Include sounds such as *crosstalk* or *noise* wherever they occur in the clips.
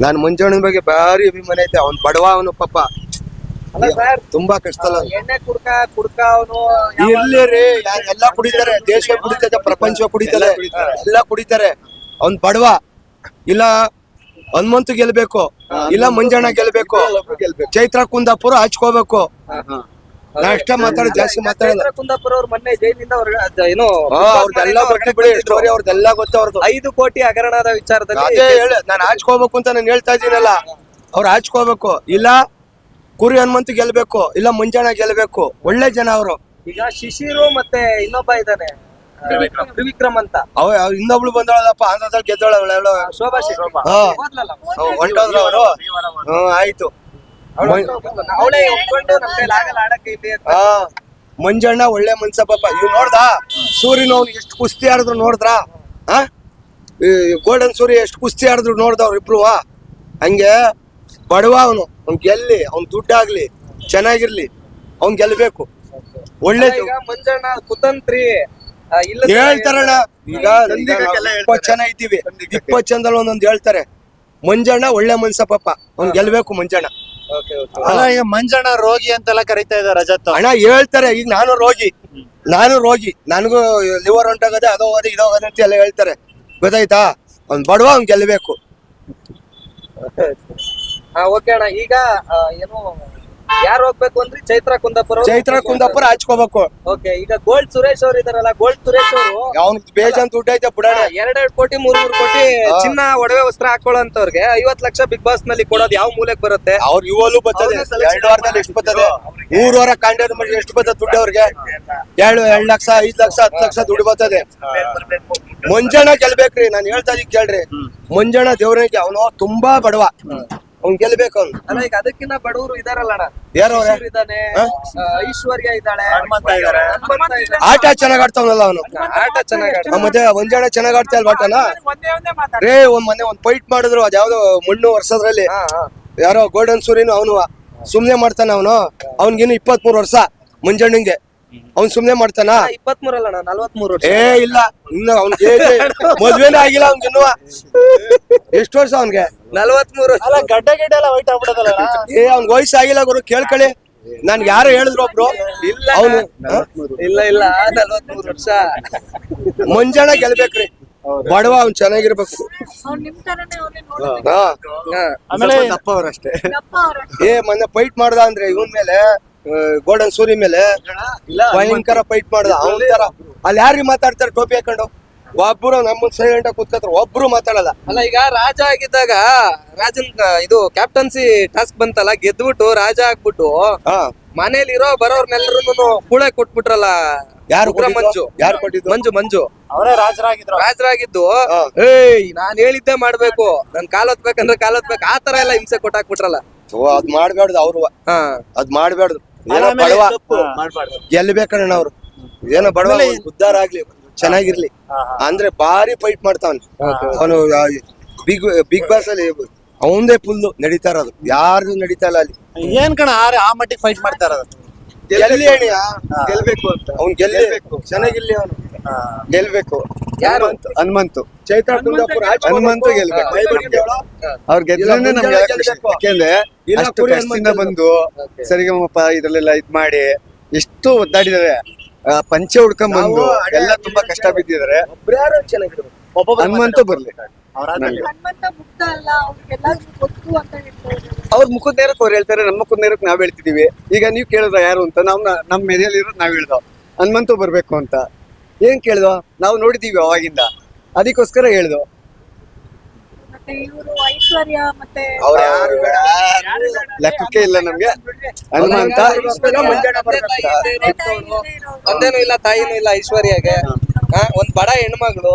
ನಾನು ಮುಂಜಾನೆ ಬಗ್ಗೆ ಭಾರಿ ಅಭಿಮಾನ ಐತೆ. ಅವ್ನ್ ಬಡವ ಅವನು ಪಾಪ. ತುಂಬಾ ಕಷ್ಟಲ್ಲ ಎಣ್ಣೆ ಕುಡ್ಕ ಕುಡ್ಕ ಅವನು ಇರ್ಲಿ ರೀ ಯಾ- ಎಲ್ಲಾ ಕುಡಿತಾರೆ ದೇಶ ಕುಡಿತದೆ ಪ್ರಪಂಚ ಕುಡಿತಾರೆ. ಎಲ್ಲ ಕುಡಿತಾರೆ. ಅವ್ನ್ ಬಡವ. ಇಲ್ಲ ಹನುಮಂತು ಗೆಲ್ಬೇಕು. ಇಲ್ಲ ಮಂಜಣ್ಣ ಗೆಲ್ಬೇಕು. ಚೈತ್ರ ಕುಂದಾಪುರ ಹಚ್ಕೋಬೇಕು ನಾ ಅಷ್ಟೇ ಮಾತಾಡ ಜಾಸ್ತಿ ಮಾತಾಡಲ್ಲ ಕುಂದಾಪುರ ಅವ್ರು ಮೊನ್ನೆ ಜೈಲಿಂದ ಅದ್ ಏನು ಅವ್ರದ್ದೆಲ್ಲ ಗೊತ್ತು ಬಿಡಿ ಸ್ಟೋರಿ ಅವ್ರದ್ದೆಲ್ಲ ಗೊತ್ತು ಅವ್ರದ್ದು ಐದು ಕೋಟಿ ಹಗರಣದ ವಿಚಾರದಲ್ಲಿ ಅದೇ ಹೇಳಿ ನಾನು ಆಚ್ಕೋಬೇಕು ಅಂತ ನಾನು ಹೇಳ್ತಾ ಇದ್ದೀನಲ್ಲ. ಅವ್ರು ಆಚ್ಕೋಬೇಕು ಇಲ್ಲ ಕುರಿ ಹನುಮಂತ ಗೆಲ್ಬೇಕು ಇಲ್ಲ ಮುಂಜಾನೆ ಗೆಲ್ಬೇಕು. ಒಳ್ಳೆ ಜನ ಅವರು. ಈಗ ಶಿಶಿರು ಮತ್ತೆ ಇನ್ನೊಬ್ಬ ಇದ್ದಾನೆ ತ್ರಿವಿಕ್ರಮ್. ಅಂತ. ಅವ ಇನ್ನೊಬ್ಳು ಬಂದವಳಪ್ಪ ಆಂಧ್ರದಲ್ಲಿ ಗೆದ್ದಳ ಶೋಭಾ ಹೊಂಟೋದ್ರು ಅವರು. ಹ್ಮ್ ಆಯ್ತು. ಹಾ ಮಂಜಣ್ಣ ಒಳ್ಳೆ ಮನ್ಸ ಪಾಪ ಇವ್ ನೋಡ್ದ? ಸೂರ್ಯನ ಅವ್ನು ಎಷ್ಟು ಕುಸ್ತಿ ಆಡಿದ್ರು ನೋಡಿದ್ರ? ಆ? ಗೋಲ್ಡನ್ ಸೂರ್ಯ ಎಷ್ಟು ಕುಸ್ತಿ ಆಡಿದ್ರು ನೋಡ್ದವ್ರು ಇಬ್ರು ಹಂಗೆ ಬಡವ ಅವನು. ಅವ್ನ್ ಗೆಲ್ಲಿ ಅವ್ನ್ ದುಡ್ಡಾಗ್ಲಿ ಚೆನ್ನಾಗಿರ್ಲಿ ಅವ್ನ್ ಗೆಲ್ಬೇಕು. ಒಳ್ಳೇದು ಈಗ ಮಂಜಣ್ಣ ಕುತಂತ್ರಿ ಹೇಳ್ತಾರಣ್ಣ. ಈಗ ಇಪ್ಪತ್ ಜನ ಇದ್ದೀವಿ. ಇಪ್ಪತ್ ಜನದಲ್ಲಿ ಒಂದೊಂದು ಹೇಳ್ತಾರೆ. ಮಂಜಣ್ಣ ಒಳ್ಳೆ ಮನ್ಸ ಪಾಪ ಅವ್ನ್ ಗೆಲ್ಬೇಕು ಮಂಜಣ್ಣ. ಅಲ್ಲ ಈಗ ಮಂಜಣ್ಣ ರೋಗಿ ಅಂತೆಲ್ಲ ಕರಿತಾ ಇದ್ದಾರೆ ರಜತ್. ಅಣ್ಣ ಹೇಳ್ತಾರೆ ಈಗ ನಾನು ರೋಗಿ. ನಾನು ರೋಗಿ. ನನಗೂ ಲಿವರ್ ಹೊಂಟಾಗದೆ ಅದೋ ಹೋದ ಇದೋ ಹೋದೆ ಅಂತ ಎಲ್ಲ ಹೇಳ್ತಾರೆ. ಗೊತ್ತಾಯ್ತಾ? ಅವ್ನ್ ಬಡವ ಅವ್ನ್ ಗೆಲ್ಬೇಕು *laughs* ಹಾ ಓಕೆ ಅಣ್ಣ. ಈಗ ಏನು ಯಾರು ಹೋಗ್ಬೇಕು ಅಂದ್ರೆ ಚೈತ್ರ ಕುಂದಾಪುರ ಚೈತ್ರ ಕುಂದಾಪುರ ಹಚ್ಕೋಬೇಕು. ಓಕೆ ಈಗ ಗೋಲ್ಡ್ ಸುರೇಶ್ ಅವ್ರ ಇದಾರಲ್ಲ ಗೋಲ್ಡ್ ಸುರೇಶ್ ಅವರು. ಅವ್ನ್ ಬೇಜಾನ್ ದುಡ್ಡು ಐತೆ ಬಿಡೋಣ. ಎರಡೆರಡು ಕೋಟಿ ಮೂರ್ ಮೂರ್ ಕೋಟಿ ಚಿನ್ನ ಒಡವೆ ವಸ್ತ್ರ ಹಾಕೊಳ್ಳೋಂತವ್ರಿಗೆ ಐವತ್ ಲಕ್ಷ ಬಿಗ್ ಬಾಸ್ನಲ್ಲಿ ಕೊಡೋದು ಯಾವ ಮೂಲೆಗೆ ಬರುತ್ತೆ? ಅವ್ರ ಯುವಲು ಬರ್ತದೆ. ಎರಡು ವಾರದಲ್ಲಿ ಎಷ್ಟು ಬರ್ತದೆ? ಮೂರು ವಾರ ಮಾಡಿ ಎಷ್ಟು ಬರ್ತದೆ ದುಡ್ಡು ಅವ್ರಿಗೆ? ಎರಡು ಎರಡ್ ಲಕ್ಷ ಐದ್ ಲಕ್ಷ ಹತ್ತು ಲಕ್ಷ ದುಡ್ಡು ಬರ್ತದೆ. ಮುಂಜಾನೆ ಗೆಲ್ಬೇಕ್ರಿ ನಾನು ಹೇಳ್ತಾ ಇದೀನಿ ಕೇಳ್ರಿ. ಮುಂಜಾನೆ ದೇವ್ರಿಗೆ ಅವನು ತುಂಬಾ ಬಡವ. ಅವ್ನ್ ಗೆಲ್ಬೇಕು ಅವ್ನು ಅಲ್ಲ ಈಗ ಅದಕ್ಕಿಂತ ಬಡವರು ಇದಾರಲ್ಲ ಅಣ್ಣ. ಯಾರವ್ರೆ ಇದ್ದಾನೆ ಇದಾನೆ ಹಾ? ಆ, ಐಶ್ವರ್ಯ ಇದ್ದಾಳೆ ಹನುಮಂತ ಇದಾರೆ. ಹನುಮಂತ ಇದಾನೆ. ಆಟ ಚೆನ್ನಾಗ್ ಆಡ್ತಾವನಲ್ಲ ಅವನು. ಆಟ ಚೆನ್ನಾಗಿ ಮತ್ತೆ ಮಂಜಣ್ಣ ಚೆನ್ನಾಗ್ ಆಡ್ತಾ ಇಲ್ವಾ ಆಟನ? ರೇ ಒಂದ್ ಮೊನ್ನೆ ಒಂದ್ ಫೈಟ್ ಮಾಡಿದ್ರು ಅದ್ಯಾವ್ದೋ ಮಣ್ಣು ವರ್ಷದ್ರಲ್ಲಿ. ಹಾ ಹಾ. ಯಾರೋ ಗೋಲ್ಡನ್ ಸೂರಿನು ಅವನು ಸುಮ್ನೆ ಮಾಡ್ತಾನೆ ಅವನು. ಅವ್ನಿಗಿನ್ನು ಇಪ್ಪತ್ಮೂರು ವರ್ಷ ಮಂಜಣ್ಣಂಗೆ ಅವ್ನ್ ಸುಮ್ನೆ ಮಾಡ್ತಾನ? ಇಪ್ಪತ್ತ್ ಮೂರಲ್ಲ ಅಣ್ಣ ನಲ್ವತ್ ಮೂರು ವರ್ಷ. ಏ ಇಲ್ಲ ಇನ್ನು ಅವ್ನಿಗೆ ಮದ್ವೆನೇ ಆಗಿಲ್ಲ ಅವ್ನಿಗಿನ್ನು ಎಷ್ಟು ವರ್ಷ ಅವ್ನ್ಗೆ? ನಲ್ವತ್ ಮೂರು ಅಲ್ಲ ಗಡ್ಡ ಗಿಡ್ಡ ಎಲ್ಲ ವೈಟ್ ಆಗ್ಬಿಡದಲ್ಲ ಏ ಅವ್ನ್ ವಯಸ್ಸು ಆಗಿಲ್ಲ ಗುರು ಕೇಳ್ಕೊಳ್ಳಿ. ನನ್ ಯಾರು ಹೇಳಿದ್ರು ಒಬ್ರು. ಇಲ್ಲ ಅವನು ಇಲ್ಲ ಇಲ್ಲ ನಲ್ವತ್ ಮೂರು ವರ್ಷ. ಮುಂಜಾನೆ ಗೆಲ್ಬೇಕ್ರಿ. ಬಡವ ಅವ್ನ್ ಚೆನ್ನಾಗಿರ್ಬೇಕು. ಅವ್ರು ನಿಮ್ ತರನೇ ಅವ್ರೇ ನೋಡ್ಬೇಕು. ಹಾ. ಹಾ. ಆಮೇಲೆ ದಪ್ಪ ಅವ್ರಷ್ಟೇ ದಪ್ಪ ಅವ್ರ ಏ ಮೊನ್ನೆ ಫೈಟ್ ಮಾಡ್ದ ಅಂದ್ರೆ ಇವನ್ ಮೇಲೆ. ಗೋಲ್ಡನ್ ಸೂರಿ ಮೇಲೆ ಭಯಂಕರ ಫೈಟ್ ಮಾಡ್ದ ಅವನ್ ತರ ಅಲ್ಲಿ ಯಾರಿ ಮಾತಾಡ್ತಾರೆ? ಟೋಪಿ ಹಾಕೊಂಡು. ಒಬ್ರು ನಮ್ಮ ಸೈಲೆಂಟ್ ಆಗಿ ಕೂತ್ಕೊತಾರೆ. ಒಬ್ರು ಮಾತಾಡಲ್ಲ. ಅಲ್ಲ ಈಗ ರಾಜ ಆಗಿದ್ದಾಗ ರಾಜನ್ ಇದು ಕ್ಯಾಪ್ಟನ್ಸಿ ಟಾಸ್ಕ್ ಬಂತಲ್ಲ ಗೆದ್ಬಿಟ್ಟು ರಾಜ ಆಗ್ಬಿಟ್ಟು ಮನೇಲಿ ಇರೋ ಬರೋರ್ನೆಲ್ಲರೂ ಕೂಳೆ ಕೊಟ್ಬಿಟ್ರಲ್ಲ ಯಾರು ಮಂಜು. ಯಾರು ಕೊಟ್ಟಿದ್ದು? ಮಂಜು ಮಂಜು. ಅವರೇ ರಾಜರಾಗಿದ್ರು. ರಾಜರಾಗಿದ್ದು. ಏಯ್ ನಾನ್ ಹೇಳಿದ್ದೆ ಮಾಡ್ಬೇಕು. ನನ್ ಕಾಲ್ ಹೊತ್ಬೇಕಂದ್ರೆ ಆತರ ಹೊತ್ಬೇಕು. ಆ ತರ ಎಲ್ಲ ಹಿಂಸೆ ಕೊಟ್ಟಾಕ್ಬಿಟ್ರಲ್ಲ. ಓ ಅದ್ ಮಾಡ್ಬೇಡ್ದು ಅವ್ರು. ಹ. ಅದ್ ಮಾಡ್ಬೇಡ್ದು ಏನೋ ಬಡವ. ಗೆಲ್ಬೇಕಣ್ಣ ಅವ್ರು ಏನೋ ಬಡವ ಉದ್ದಾರ ಆಗ್ಲಿ ಚೆನ್ನಾಗಿರ್ಲಿ. ಅಂದ್ರೆ ಭಾರಿ ಫೈಟ್ ಮಾಡ್ತಾವನ್. ಅವನು ಬಿಗ್ ಬಿಗ್ ಬಾಸ್ ಅಲ್ಲಿ ಅವಂದೇ ಫುಲ್ ನಡೀತಾ ಇರೋದು. ಯಾರ್ದು ನಡೀತಾ ಇಲ್ಲ ಅಲ್ಲಿ. ಏನ್ ಕಣ ಆರೆ ಆ ಮಟ್ಟಿಗೆ ಫೈಟ್ ಮಾಡ್ತಾ ಇರೋದು. ಗೆಲ್ಲಿ ಅಣಿಯ ಗೆಲ್ಬೇಕು ಅಂತ. ಅವ್ನ್ ಗೆಲ್ಬೇಕು. ಚೆನ್ನಾಗಿರ್ಲಿ ಅವನು. ಗೆಲ್ಬೇಕು. ಯಾರು? ಹನುಮಂತು. ಚೈತ್ರ ಕುಂದಾಪುರ ಹನುಮಂತು ಗೆಲ್ಬೇಕು. ಅವ್ರು ಗೆದ್ರೆ ಇಲ್ಲ ನಮ್ಗೆ ಮುಂಜಾನೆ ಖುಷಿ? ಗೆಲ್ಬೇಕು. ಯಾಕೆಂದ್ರೆ ಇಲ್ಲ ಅಷ್ಟು ಕಷ್ಟದಿಂದ ಬಂದು ಸರಿಗಮಪ್ಪ ಇದ್ರಲ್ಲೆಲ್ಲ ಇದ್ ಮಾಡಿ ಎಷ್ಟು ಒದ್ದಾಡಿದಾರೆ. ಆ, ಪಂಚೆ ಹುಡ್ಕೊಂಡ್ ಬಂದು ಎಲ್ಲ ತುಂಬಾ ಕಷ್ಟ ಬಿದ್ದಿದ್ದಾರೆ ಹನುಮಂತ ಬರ್ಲಿ. ನಂಗೆ. ಹನುಮಂತ ಮುಕ್ತ ಅಲ್ಲ ಅವ್ರಿಗೆಲ್ಲರಿಗೂ ಗೊತ್ತು ಅಂತ ಹೇಳ್ತಾರೆ ಅವ್ರ ಮುಖದ ನೇರಕ್ಕೆ ಅವ್ರು ಹೇಳ್ತಾರೆ ನಮ್ಮ ಮುಖದ ನೇರಕ್ಕೆ ನಾವ್ ಹೇಳ್ತಿದೀವಿ. ಈಗ ನೀವ್ ಕೇಳಿದ್ರ ಯಾರು ಅಂತ ನಾವ್ ನಮ್ ಮನೆಯಲ್ಲಿ ಇರೋದು ನಾವ್ ಹೇಳ್ದೋ. ಹನುಮಂತ ಬರ್ಬೇಕು ಅಂತ. ಏನ್ ಕೇಳ್ದ? ನಾವು ನೋಡಿದೀವಿ ಅವಾಗಿಂದ. ಅದಕ್ಕೋಸ್ಕರ ಹೇಳ್ದು ಮತ್ತೆ ಇವರು ಐಶ್ವರ್ಯ ಮತ್ತೆ ಅವ್ರು ಯಾರು ಬೇಡ. ಲೆಕ್ಕಕ್ಕೆ ಇಲ್ಲ ನಮ್ಗೆ. ಹನುಮಂತ ತಂದೇನು ಇಲ್ಲ ತಾಯಿನೂ ಇಲ್ಲ ಐಶ್ವರ್ಯಗೆ. ಹಾ. ಒಂದ್ ಬಡ ಹೆಣ್ಮಗಳು.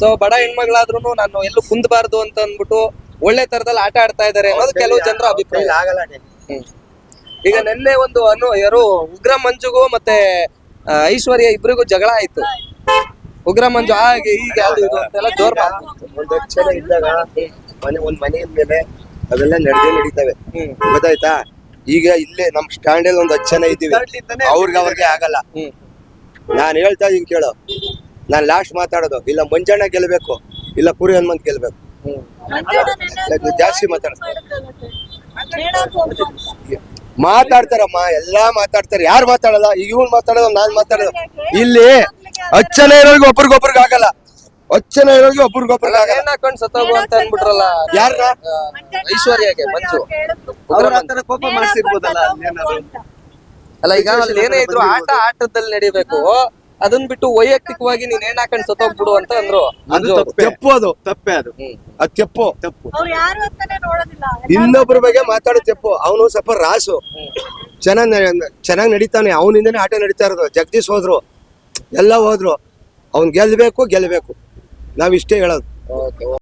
ಸೊ ಬಡ ಹೆಣ್ಮಗಳಾದ್ರೂ ನಾನು ಎಲ್ಲೂ ಕುಂದಬಾರ್ದು ಅಂತ ಅಂದ್ಬಿಟ್ಟು ಒಳ್ಳೆ ತರದಲ್ಲಿ ಆಟ ಆಡ್ತಾ ಇದಾರೆ ಅನ್ನೋದು ಕೆಲವು ಜನರ ಅಭಿಪ್ರಾಯ. ಇಲ್ಲ, ಆಗಲ್ಲ. ಹ್ಮ್. ಈಗ ನಿನ್ನೆ ಒಂದು ಅನು ಯಾರು ಉಗ್ರ ಮಂಜುಗೂ ಮತ್ತೆ ಆ, ಐಶ್ವರ್ಯ ಇಬ್ರಿಗೂ ಜಗಳ ಆಯ್ತು. ಉಗ್ರ ಮಂಜು ಹಾಗೆ ಹೀಗೆ ಅದು ಇದು ಅಂತೆಲ್ಲ ಜೋರ್ ಒಂದು ಒಂದ್ ಹತ್ತು ಇದ್ದಾಗ ಮನೆ ಒಂದ್ ಮನೆ ಮೇಲೆ ಅವೆಲ್ಲ ನಡೆದೇ ನಡೀತವೆ. ಹ್ಮ್. ಗೊತ್ತಾಯ್ತಾ? ಈಗ ಇಲ್ಲೇ ನಮ್ ಸ್ಟ್ಯಾಂಡ್ ಅಲ್ಲಿ ಒಂದ್ ಹತ್ತು ಜನ ಇದ್ದೀವಿ. ಅವ್ರಿಗೆ ಅವ್ರಿಗೆ ಆಗಲ್ಲ. ಹ್ಮ್. ನಾನ್ ಹೇಳ್ತಾ ಇದೀನಿ ಕೇಳೋ. ನಾನ್ ಲಾಸ್ಟ್ ಮಾತಾಡೋದು. ಇಲ್ಲ ಮಂಜಣ್ಣ ಗೆಲ್ಬೇಕು ಇಲ್ಲ ಕುರಿ ಹನುಮಂತ್ ಗೆಲ್ಬೇಕು. ಹ್ಮ್. ಜಾಸ್ತಿ ಮಾತಾಡ. ಮಾಡಿದ್ರಲ್ಲ ಹೇಳಕ್ ಹೋಗ್ತು ಅಂತ. ಮಾತಾಡ್ತಾರಮ್ಮ ಎಲ್ಲಾ ಮಾತಾಡ್ತಾರೆ. ಯಾರು ಮಾತಾಡಲ್ಲ? ಈಗ ಇವ್ನು ಮಾತಾಡೋದು ನಾನ್ ಮಾತಾಡೋದು. ಇಲ್ಲಿ ಹಚ್ಚನೆ ಇರೋರ್ಗೆ ಒಬ್ರಿಗೊಬ್ರಿಗೆ ಆಗಲ್ಲ. ಅಚ್ಚನೇ ಇರೋರ್ಗೆ ಒಬ್ರಿಗೊಬ್ರಿಗೆ ಆಗಲ್ಲ. ಏನ್ ಹಾಕೊಂಡ್ ಸತ್ತೋಗು ಅಂತ ಅನ್ಬಿಟ್ರಲ್ಲ ಯಾರ ಐಶ್ವರ್ಯಾಗೆ ಮಂಜು. ಅವ್ರ ಆತರ ಕೋಪ ಮಾಡಿಸಿರ್ಬೋದಲ್ಲ ಏನಾದ್ರು ಅಲ್ಲ ಈಗ ಅಲ್ಲಿ ಏನೇ ಇದ್ರು ಆಟ ಆಟದಲ್ಲಿ ನಡಿಬೇಕು. ಅದನ್ ಬಿಟ್ಟು ವೈಯಕ್ತಿಕವಾಗಿ ನೀನ್ ಏನ್ ಹಾಕೊಂಡ್ ಸತ್ತೋಗ್ಬಿಡು ಅಂತ ಅಂದ್ರು ಅದು ತಪ್ಪು. ಅದು ತಪ್ಪೆ ಅದು. ಅದ್ ತೆಪ್ಪು ತಪ್ಪು. ಅವ್ರು ಯಾರು ಅಂತಾನೆ ನೋಡೋದಿಲ್ಲ. ಇನ್ನೊಬ್ರ ಬಗ್ಗೆ ಮಾತಾಡೋ ತೆಪ್ಪು. ಅವನು ಸ್ವಲ್ಪ ರಾಸು. ಚೆನ್ನಾಗ್ ಚೆನ್ನಾಗಿ ನಡೀತಾನೆ. ಅವನಿಂದನೇ ಆಟ ನಡೀತಾ ಇರೋದು. ಜಗದೀಶ್ ಹೋದ್ರು. ಎಲ್ಲ ಹೋದ್ರು. ಅವ್ನ್ ಗೆಲ್ಲಬೇಕು ಗೆಲ್ಲಬೇಕು ನಾವಿಷ್ಟೇ ಹೇಳೋದು.